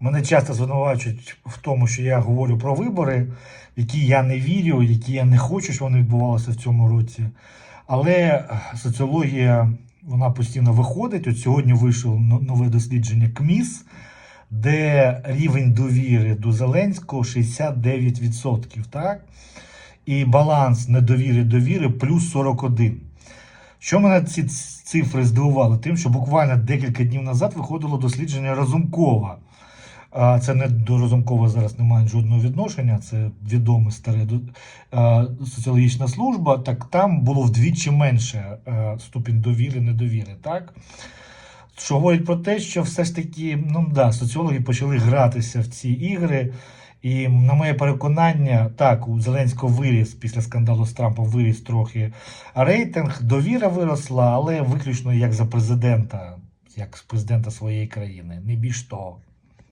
Мене часто звинувачують в тому, що я говорю про вибори, які я не вірю, які я не хочу, щоб вони відбувалися в цьому році. Але е, соціологія вона постійно виходить. От сьогодні вийшло нове дослідження КМІС, де рівень довіри до Зеленського 69%. Так? І баланс недовіри довіри плюс 41. Що мене ці цифри здивували? Тим, що буквально декілька днів назад виходило дослідження Разумкова. Це не до Разумкова зараз немає жодного відношення, це до- а, соціологічна служба. Так там було вдвічі менше ступінь довіри, недовіри. Так? Що говорить про те, що все ж таки, ну да, соціологи почали гратися в ці ігри. І на моє переконання, так, у Зеленського виріс після скандалу з Трампом виріс трохи рейтинг, довіра виросла, але виключно як за президента, як президента своєї країни, не більш того.